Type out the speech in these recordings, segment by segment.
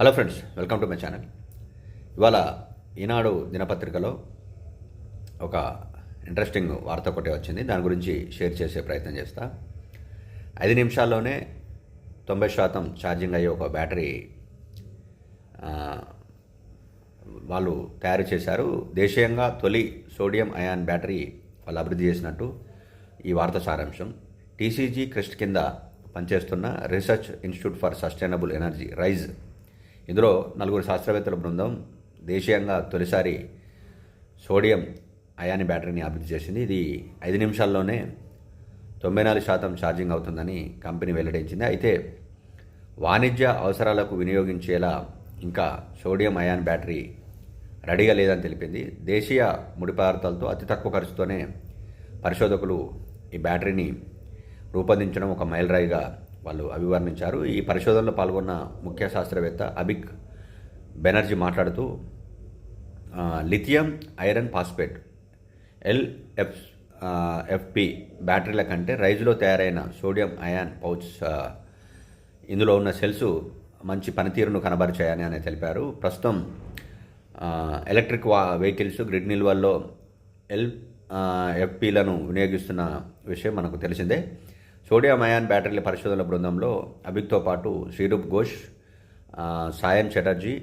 Hello friends welcome to my channel ఇవాళ ఈనాడు దినపత్రికలో ఒక ఇంట్రెస్టింగ్ వార్త ఒకటి వచ్చింది. దాని గురించి షేర్ చేసే ప్రయత్నం చేస్తా. ఐదు నిమిషాల్లోనే తొంభై శాతం ఛార్జింగ్ అయ్యే ఒక బ్యాటరీ వాళ్ళు తయారు చేశారు. దేశీయంగా తొలి సోడియం అయాన్ బ్యాటరీ వాళ్ళు అభివృద్ధి చేసినట్టు ఈ వార్త సారాంశం. టీసీజీ క్రిస్ట్ కింద పనిచేస్తున్న research institute for sustainable energy rise ఇందులో నలుగురు శాస్త్రవేత్తల బృందం దేశీయంగా తొలిసారి సోడియం అయాని బ్యాటరీని అభివృద్ధి చేసింది. ఇది ఐదు నిమిషాల్లోనే తొంభై నాలుగు శాతం ఛార్జింగ్ అవుతుందని కంపెనీ వెల్లడించింది. అయితే వాణిజ్య అవసరాలకు వినియోగించేలా ఇంకా సోడియం అయాన్ బ్యాటరీ రెడీగా లేదని తెలిపింది. దేశీయ ముడి పదార్థాలతో అతి తక్కువ ఖర్చుతోనే పరిశోధకులు ఈ బ్యాటరీని రూపొందించడం ఒక మైలురాయిగా వాళ్ళు అభివర్ణించారు. ఈ పరిశోధనలో పాల్గొన్న ముఖ్య శాస్త్రవేత్త అబిక్ బెనర్జీ మాట్లాడుతూ lithium iron phosphate LF FP బ్యాటరీల కంటే రైజులో తయారైన సోడియం అయాన్ పౌచ్ ఇందులో ఉన్న సెల్స్ మంచి పనితీరును కనబరిచాయని ఆయన తెలిపారు. ప్రస్తుతం ఎలక్ట్రిక్ వా వెహికల్స్ గ్రిడ్ నిల్వల్లో ఎల్ ఎఫ్పిలను ఎఫ్పీలను వినియోగిస్తున్న విషయం మనకు తెలిసిందే. సోడియం అయాన్ బ్యాటరీల పరిశోధనల బృందంలో అభిక్తో పాటు శ్రీరూప్ ఘోష్ సాయం చటర్జీ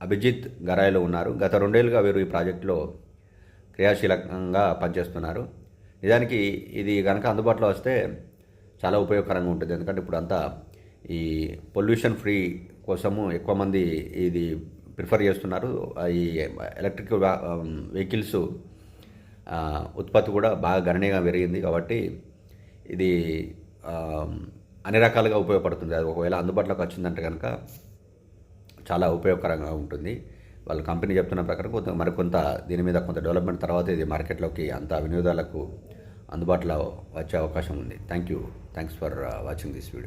అభిజిత్ గరాయ్లో ఉన్నారు. గత రెండేళ్ళుగా వీరు ఈ ప్రాజెక్టులో క్రియాశీలకంగా పనిచేస్తున్నారు. నిజానికి ఇది కనుక అందుబాటులో వస్తే చాలా ఉపయోగకరంగా ఉంటుంది. ఎందుకంటే ఇప్పుడు అంతా ఈ పొల్యూషన్ ఫ్రీ కోసము ఎక్కువ మంది ఇది ప్రిఫర్ చేస్తున్నారు. ఈ ఎలక్ట్రిక్ వెహికల్స్ ఉత్పత్తి కూడా బాగా గణనీయంగా పెరిగింది కాబట్టి ఇది అన్ని రకాలుగా ఉపయోగపడుతుంది. అది ఒకవేళ అందుబాటులోకి వచ్చిందంటే కనుక చాలా ఉపయోగకరంగా ఉంటుంది. వాళ్ళ కంపెనీ చెప్తున్న ప్రకారం కొంత మరికొంత దీని మీద కొంత డెవలప్మెంట్ తర్వాత ఇది మార్కెట్లోకి అంత వినియోగదారులకు అందుబాటులో వచ్చే అవకాశం ఉంది. Thank you thanks for watching this video